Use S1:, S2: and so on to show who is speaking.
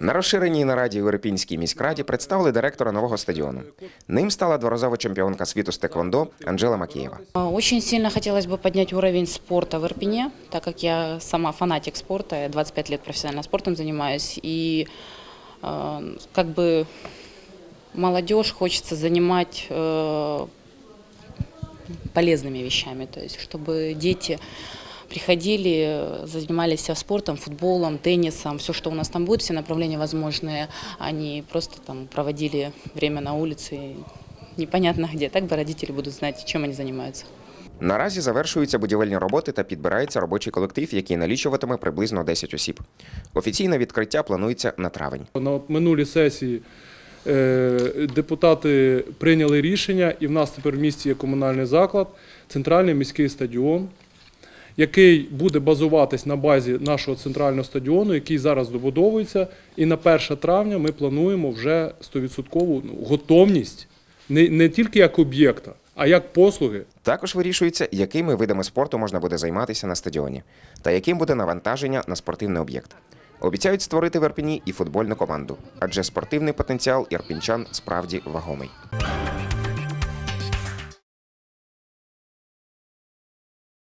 S1: На розширеній нараді у Ірпінській міськраді представили директора нового стадіону. Ним стала дворазова чемпіонка світу з теквондо Анжела Макієва.
S2: А, Очень сильно хотелось бы поднять уровень спорта в Ирпене, так как я сама фанатик спорта, я 25 лет профессионально спортом занимаюсь, и э, как бы молодежь хочется занимать э, полезными вещами, то есть чтобы дети приходили, э, занимались спортом, футболом, теннисом, все, что у нас там будет, все направления возможные, они просто там проводили время на улице, непонятно где, так бы родители будут знать, чем они занимаются.
S1: Наразі завершуються будівельні роботи та підбирається робочий колектив, який налічуватиме приблизно 10 осіб. Офіційне відкриття планується на травень.
S3: На минулій сесії е, депутати прийняли рішення, і в нас тепер в місті є комунальний заклад, центральний міський стадіон, який буде базуватись на базі нашого центрального стадіону, який зараз добудовується. І на 1 травня ми плануємо вже 100% ну, готовність не, не тільки як об'єкта, а як послуги.
S1: Також вирішується, якими видами спорту можна буде займатися на стадіоні, та яким буде навантаження на спортивний об'єкт. Обіцяють створити в Ірпені і футбольну команду, адже спортивний потенціал ірпінчан справді вагомий.